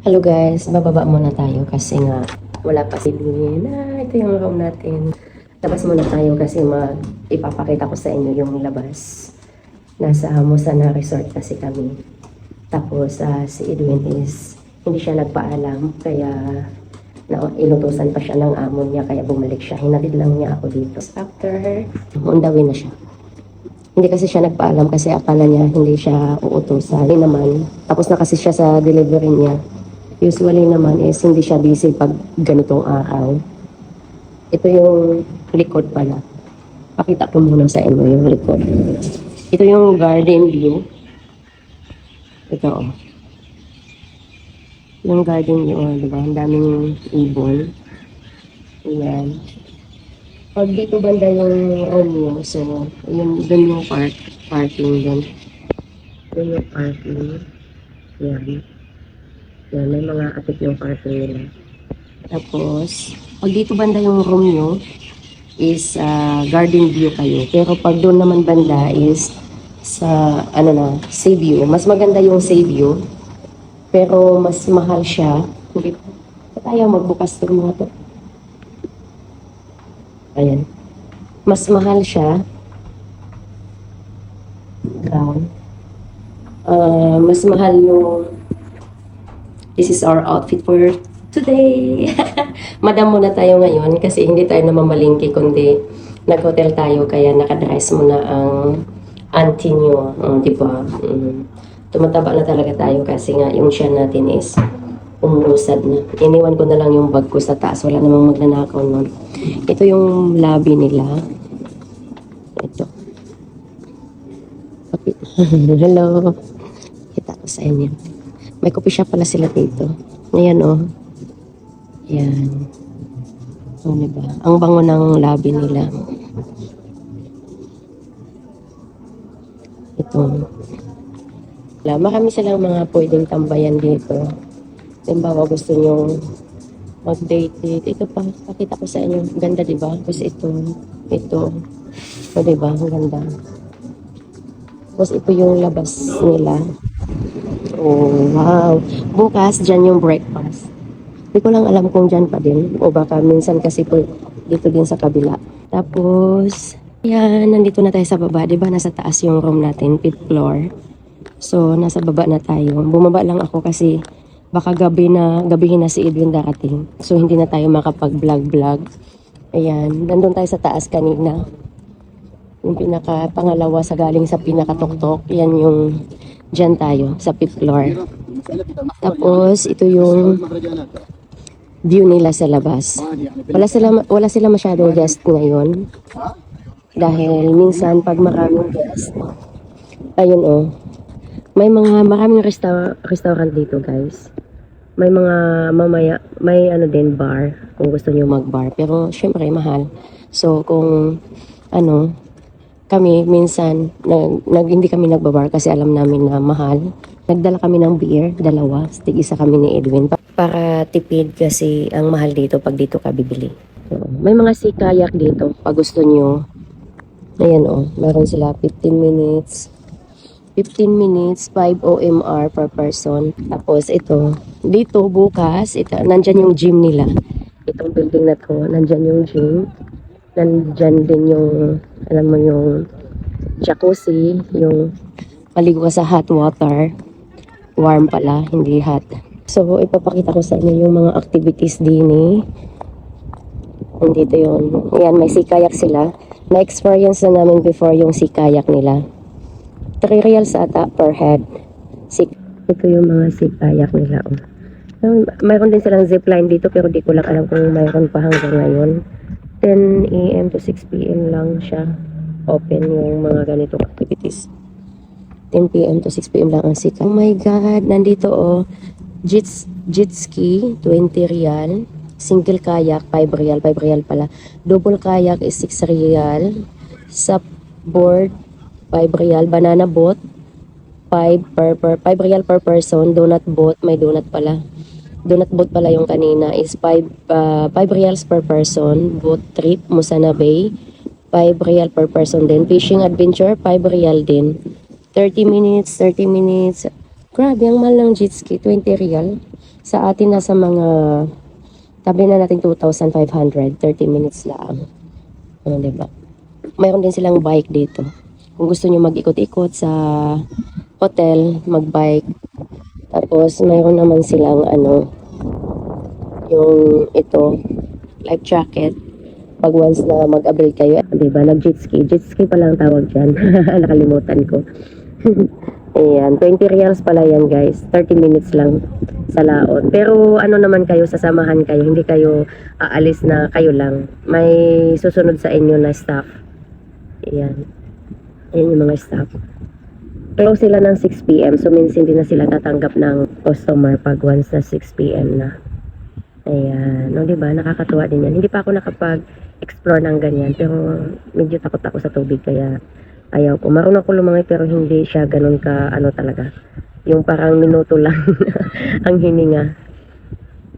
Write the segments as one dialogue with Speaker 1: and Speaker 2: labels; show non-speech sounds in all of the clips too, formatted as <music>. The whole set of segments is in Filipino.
Speaker 1: Hello guys, bababa muna tayo kasi nga wala pa si. Ah, ito yung room natin. Labas muna tayo kasi mag ipapakita ko sa inyo yung labas. Nasa Musana Resort kasi kami. Tapos ah, si Edwin is hindi siya nagpaalam kaya na inutusan pa siya ng amo niya kaya bumalik siya. Hinatid lang niya ako dito. After her, undawin na siya. Hindi kasi siya nagpaalam kasi akala niya hindi siya uutusan. Hindi naman. Tapos na kasi siya sa delivery niya. Usually naman is hindi siya busy pag ganitong araw. Ito yung likod pala. Pakita ko muna sa inyo yung likod. Ito yung garden view. Ito oh. Yung garden view, oh, diba? Ang daming ibon. Ayan. Pag dito banda yung room niyo, so, yun, dun yung park, parking dun. Dun yung parking. Yan. Yan, may mga atip yung parking nila. Tapos, pag dito banda yung room nyo, is ah, garden view kayo. Pero pag doon naman banda is sa, ano na, sea view. Mas maganda yung sea view. Pero mas mahal siya. Hindi pa tayo magbukas ng mga to. Ayan. Mas mahal siya. Brown. Ah, mas mahal yung This is our outfit for today. <laughs> Madam muna tayo ngayon kasi hindi tayo namamalingki kundi nag-hotel tayo kaya nakadress muna ang auntie nyo. Mm, di ba? Mm. Tumataba na talaga tayo kasi nga yung siya natin is umuusad na. Iniwan ko na lang yung bag ko sa taas. Wala namang magnanakaw nun. Ito yung lobby nila. Ito. <laughs> Hello. Kita ko sa inyo. May coffee shop pala sila dito. Ayan oh. Ayan. Oh, diba? Ang bango ng lobby nila. Ito. Wala, marami silang mga pwedeng tambayan dito. Halimbawa gusto nyo mag-date date. Ito pa, pakita ko sa inyo. Ganda, di ba? Tapos ito, ito. O, di ba? Ang ganda. Tapos ito yung labas nila. Oh, wow. Bukas, dyan yung breakfast. Hindi ko lang alam kung dyan pa din. O baka minsan kasi po dito din sa kabila. Tapos, yan, nandito na tayo sa baba. Ba nasa taas yung room natin, fifth floor. So, nasa baba na tayo. Bumaba lang ako kasi baka gabi na, gabihin na si Edwin darating. So, hindi na tayo makapag-vlog-vlog. Ayan, nandun tayo sa taas kanina. Yung pinaka pangalawa sa galing sa pinakatuktok, yan yung dyan tayo sa fifth floor. Tapos ito yung view nila sa labas. Wala sila wala sila masyadong guest ngayon. Dahil minsan pag maraming guest, ayun oh. May mga maraming resta restaurant dito, guys. May mga mamaya, may ano din bar kung gusto niyo mag-bar, pero syempre mahal. So kung ano, kami minsan nag, nag hindi kami nagbabar kasi alam namin na mahal. Nagdala kami ng beer, dalawa, tig isa kami ni Edwin pa- para tipid kasi ang mahal dito pag dito ka bibili. Oo. May mga sea kayak dito pag gusto nyo. Ayan oh, meron sila 15 minutes. 15 minutes, 5 OMR per person. Tapos ito, dito bukas, ito, nandyan yung gym nila. Itong building na to, nandyan yung gym nandyan din yung, alam mo yung jacuzzi, yung maligo ka sa hot water. Warm pala, hindi hot. So, ipapakita ko sa inyo yung mga activities din eh. Nandito yun. Ayan, may sea kayak sila. Na-experience na namin before yung sea kayak nila. 3 reals ata per head. Sea, ito yung mga sea kayak nila. Oh. Mayroon din silang zipline dito pero di ko lang alam kung mayroon pa hanggang ngayon. 10 a.m. to 6 p.m. lang siya open yung mga ganitong activities. 10 p.m. to 6 p.m. lang ang sika. Oh my God, nandito oh. Jet, jet ski, 20 real. Single kayak, 5 real. 5 real pala. Double kayak is 6 real. Sup board, 5 real. Banana boat, 5 per, per 5 real per person. Donut boat, may donut pala. Donut boat pala yung kanina is 5 uh, 5 reals per person. Boat trip, Musana Bay, 5 real per person din. Fishing adventure, 5 real din. 30 minutes, 30 minutes, Grabe, ang mahal ng jet ski, 20 real. Sa atin nasa mga, tabi na natin 2,500, 30 minutes lang. Ano, diba? Mayroon din silang bike dito. Kung gusto nyo mag-ikot-ikot sa hotel, mag-bike. Tapos, mayroon naman silang ano, yung ito, life jacket. Pag once na mag-avail kayo, di ba, nag-jet ski. Jet ski pa lang tawag dyan. <laughs> Nakalimutan ko. <laughs> Ayan, 20 reals pala yan guys. 30 minutes lang sa laot. Pero ano naman kayo, sasamahan kayo. Hindi kayo aalis na kayo lang. May susunod sa inyo na staff. Ayan. Ayan yung mga staff. Close sila ng 6pm. So means hindi na sila tatanggap ng customer pag once na 6pm na. Ayan. No, di ba? Nakakatuwa din yan. Hindi pa ako nakapag-explore ng ganyan. Pero medyo takot ako sa tubig. Kaya ayaw ko. Marunong ako lumangoy pero hindi siya ganun ka ano talaga. Yung parang minuto lang <laughs> ang hininga.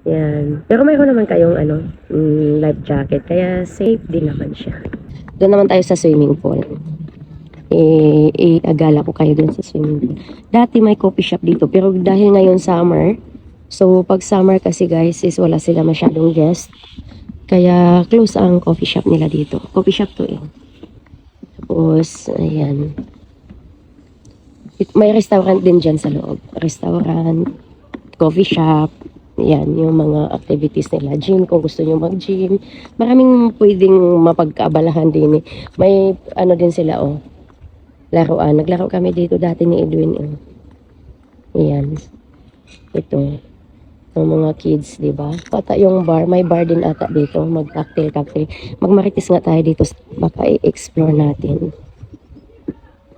Speaker 1: Yan. Pero mayroon naman kayong ano, mm, life jacket. Kaya safe din naman siya. Doon naman tayo sa swimming pool. Eh, i-agala ko kayo doon sa swimming pool. Dati may coffee shop dito. Pero dahil ngayon summer, so pag summer kasi guys is wala sila masyadong guest. Kaya close ang coffee shop nila dito. Coffee shop to eh. Tapos, ayan. It- May restaurant din dyan sa loob. Restaurant, coffee shop, yan, yung mga activities nila. Gym, kung gusto nyo mag-gym. Maraming pwedeng mapagkaabalahan din eh. May, ano din sila, oh, laruan. Naglaro kami dito dati ni Edwin, oh. Yan. Ito. Ng mga kids, di ba? Pata yung bar, may bar din ata dito. Mag-cocktail, cocktail. Magmarites nga tayo dito. Baka i-explore natin.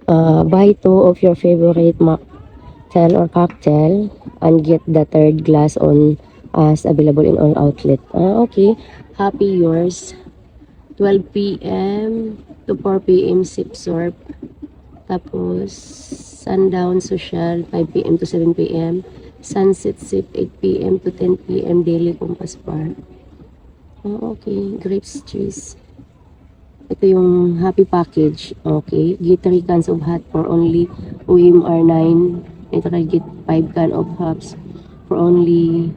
Speaker 1: Uh, buy two of your favorite mocktail or cocktail and get the third glass on as available in all outlet. Ah, okay. Happy yours. 12 p.m. to 4 p.m. sip sorb. Tapos, sundown social, 5 p.m. to 7 p.m. Sunset sip, 8 p.m. to 10 p.m. daily compass bar. Oh, okay. Grapes juice. Ito yung happy package. Okay. Get 3 cans of hot for only OMR 9. Ito kay get 5 can of hops for only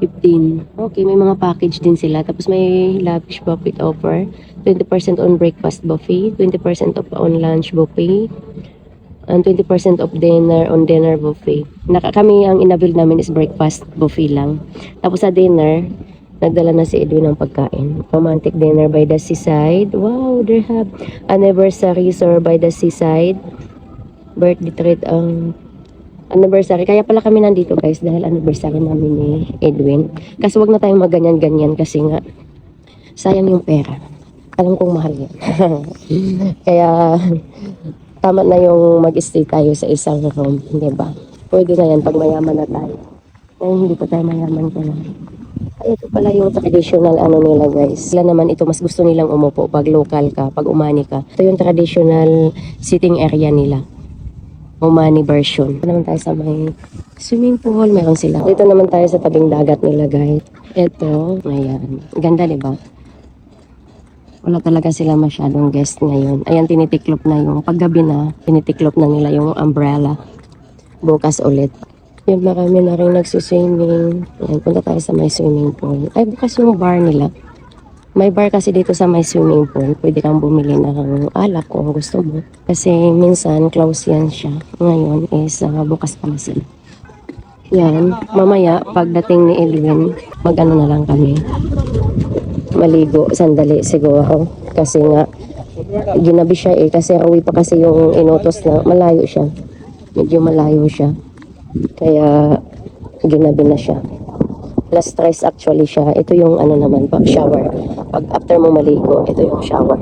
Speaker 1: 15. Okay, may mga package din sila. Tapos may lavish buffet offer. 20% on breakfast buffet. 20% off on lunch buffet. And 20% off dinner on dinner buffet. Naka, kami ang inabil namin is breakfast buffet lang. Tapos sa dinner, nagdala na si Edwin ng pagkain. Romantic dinner by the seaside. Wow, they have anniversary or by the seaside. Birthday treat ang anniversary. Kaya pala kami nandito guys dahil anniversary namin ni Edwin. Kasi wag na tayong maganyan-ganyan kasi nga sayang yung pera. Alam kong mahal yan. <laughs> Kaya tama na yung mag-stay tayo sa isang room, di ba? Pwede na yan pag mayaman na tayo. Ngayon hindi pa tayo mayaman ka na. Ay, ito pala yung traditional ano nila guys. Sila naman ito, mas gusto nilang umupo pag local ka, pag umani ka. Ito yung traditional sitting area nila. Umani version. Ito naman tayo sa may swimming pool, meron sila. Dito naman tayo sa tabing dagat nila guys. Ito, ayan. Ganda diba? Wala talaga sila masyadong guest ngayon. Ayan, tinitiklop na yung paggabi na, tinitiklop na nila yung umbrella. Bukas ulit. Yun, marami na rin nagsuswimming. Ayan, punta tayo sa may swimming pool. Ay, bukas yung bar nila. May bar kasi dito sa may swimming pool. Pwede kang bumili ng alak kung gusto mo. Kasi minsan, close yan siya. Ngayon is uh, bukas pala sila. Yan, mamaya, pagdating ni Elwin, mag-ano na lang kami. Maligo, sandali siguro. Kasi nga, ginabi siya eh. Kasi uwi pa kasi yung inutos na malayo siya. Medyo malayo siya. Kaya, ginabi na siya. Last stress actually siya. Ito yung ano naman, pag shower. Pag after mo maligo, ito yung shower.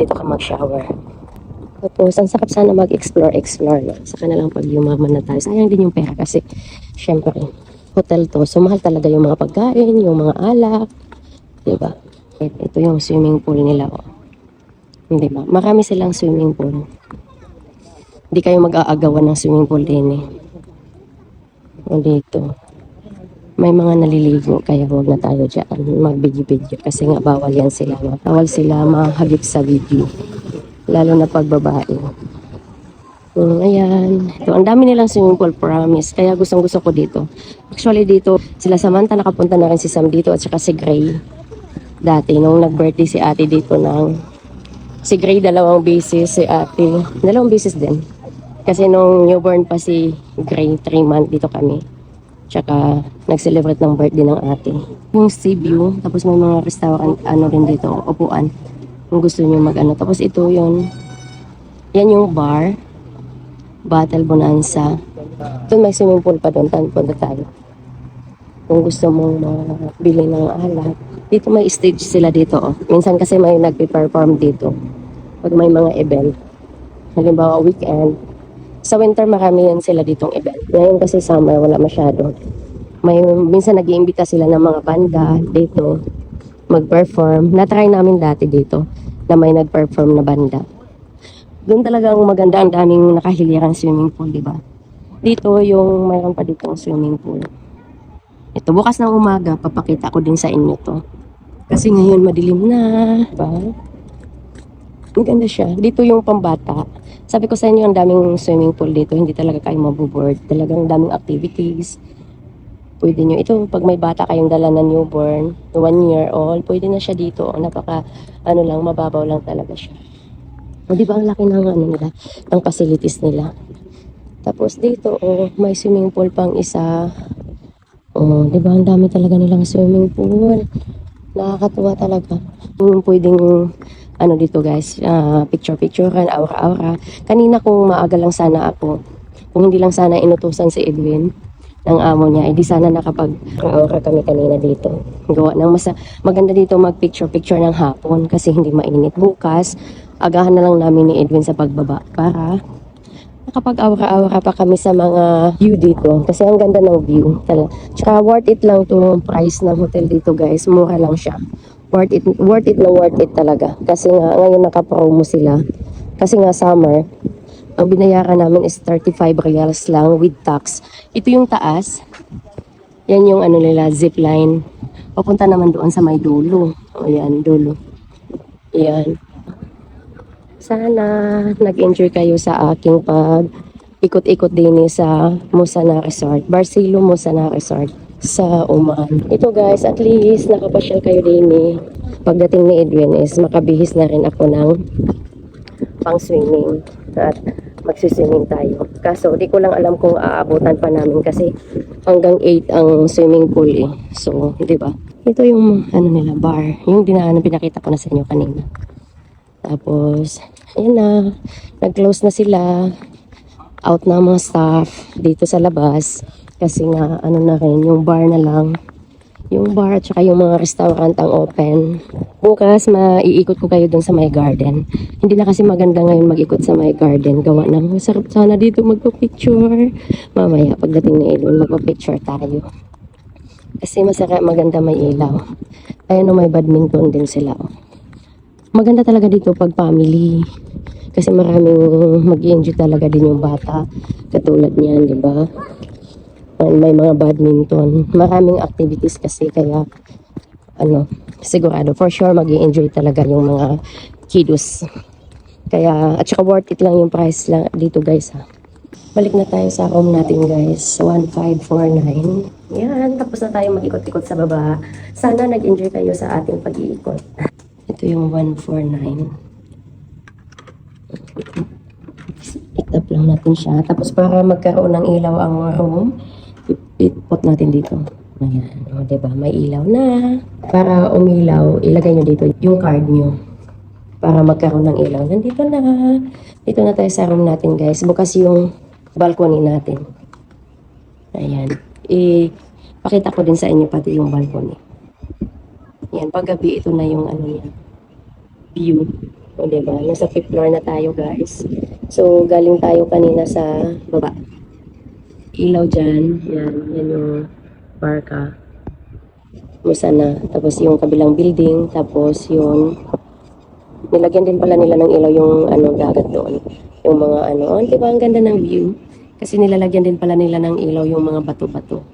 Speaker 1: Dito ka mag-shower. Tapos, ang sakap sana mag-explore, explore. No? Saka na lang pag yumaman na tayo. Sayang din yung pera kasi, syempre, hotel to. So, mahal talaga yung mga pagkain, yung mga alak. Diba? It- Ito yung swimming pool nila. Oh. Diba? Marami silang swimming pool. Hindi kayo mag-aagawan ng swimming pool din eh. Dito. May mga naliligo kaya huwag na tayo dyan mag-video-video kasi nga bawal yan sila. Bawal sila mahagip sa video. Lalo na pag babae. Mm, ayan. Ito, ang dami nilang swimming pool, promise. Kaya gustong gusto ko dito. Actually, dito, sila Samantha nakapunta na rin si Sam dito at saka si Gray. Dati, nung nag-birthday si ate dito ng... Si Gray, dalawang beses. Si ate, dalawang beses din. Kasi nung newborn pa si Gray, 3 month dito kami. Tsaka, nag-celebrate ng birthday ng ate. Yung sea view, tapos may mga restaurant, ano rin dito, upuan. Kung gusto niyo mag-ano. Tapos ito yun, yan yung bar. Battle Bonanza. Doon may swimming pool pa doon. Punta tayo. Kung gusto mong mabili ng alak. Dito may stage sila dito. Oh. Minsan kasi may nagpe-perform dito. Pag may mga event. Halimbawa weekend. Sa winter marami yan sila ditong event. Ngayon kasi summer wala masyado. May minsan nag-iimbita sila ng mga banda dito mag-perform. Na-try namin dati dito na may nag-perform na banda. Doon talagang maganda ang daming nakahilirang swimming pool, di ba? Dito yung mayroon pa ditong swimming pool. Ito, bukas ng umaga, papakita ko din sa inyo to. Kasi ngayon madilim na. Diba? Ang ganda siya. Dito yung pambata. Sabi ko sa inyo, ang daming swimming pool dito. Hindi talaga kayo mabuboard. Talagang daming activities. Pwede nyo. Ito, pag may bata kayong dala na newborn, one year old, pwede na siya dito. Napaka, ano lang, mababaw lang talaga siya. O, di ba ang laki ng ano nila, ng facilities nila. Tapos dito, oh, may swimming pool pang isa. Oh, di ba ang dami talaga nilang swimming pool. Nakakatuwa talaga. Yung pwedeng ano dito guys, ah, picture-picturean, aura-aura. Kanina kung maaga lang sana ako, kung hindi lang sana inutusan si Edwin ng amo niya, edi sana nakapag-aura kami kanina dito. Gawa ng masa maganda dito mag-picture-picture ng hapon kasi hindi mainit. Bukas, agahan na lang namin ni Edwin sa pagbaba para nakapag-aura-aura pa kami sa mga view dito. Kasi ang ganda ng view. Tala. Tsaka worth it lang to price ng hotel dito guys. Mura lang siya. Worth it, worth it na worth it talaga. Kasi nga ngayon naka-promo sila. Kasi nga summer, ang binayaran namin is 35 reals lang with tax. Ito yung taas. Yan yung ano nila, zip line. Papunta naman doon sa may dulo. O yan, dulo. Yan. Sana nag-enjoy kayo sa aking pag ikot-ikot din sa Musana Resort. Barcelo Musana Resort sa Oman. Ito guys, at least nakapasyal kayo din eh. Pagdating ni Edwin is makabihis na rin ako ng pang swimming at magsiswimming tayo. Kaso di ko lang alam kung aabutan pa namin kasi hanggang 8 ang swimming pool eh. So, di ba? Ito yung ano nila bar, yung dinaanan pinakita ko na sa inyo kanina. Tapos, ayun na, nag-close na sila. Out na mga staff dito sa labas. Kasi nga, ano na rin, yung bar na lang. Yung bar at saka yung mga restaurant ang open. Bukas, maiikot ko kayo dun sa my garden. Hindi na kasi maganda ngayon mag-ikot sa my garden. Gawa ng masarap sana dito magpa-picture. Mamaya, pagdating ni Edwin, magpa-picture tayo. Kasi masarap, maganda may ilaw. Ayun, no, may badminton din sila. oh maganda talaga dito pag family. Kasi maraming mag enjoy talaga din yung bata. Katulad niyan, di ba? And may mga badminton. Maraming activities kasi kaya ano, sigurado for sure mag enjoy talaga yung mga kiddos. Kaya, at saka worth it lang yung price lang dito guys ha. Balik na tayo sa room natin guys. 1549. Yan, tapos na tayo mag-ikot-ikot sa baba. Sana nag-enjoy kayo sa ating pag-iikot. Ito yung 149. Itap lang natin siya. Tapos para magkaroon ng ilaw ang room, ipot natin dito. Ayan. O, diba? May ilaw na. Para umilaw, ilagay nyo dito yung card nyo. Para magkaroon ng ilaw. Nandito na. Dito na tayo sa room natin, guys. Bukas yung balcony natin. Ayan. Ipakita ko din sa inyo pati yung balcony. Yan, paggabi ito na yung ano niya, view. O, diba? Nasa fifth floor na tayo, guys. So, galing tayo kanina sa baba. Ilaw dyan. Yan, yan yung barka. Musa na. Tapos yung kabilang building. Tapos yung nilagyan din pala nila ng ilaw yung ano dagat doon. Yung mga ano. Oh, diba? Ang ganda ng view. Kasi nilalagyan din pala nila ng ilaw yung mga bato-bato.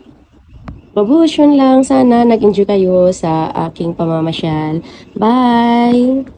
Speaker 1: Yun lang. Sana nag-enjoy kayo sa aking pamamasyal. Bye!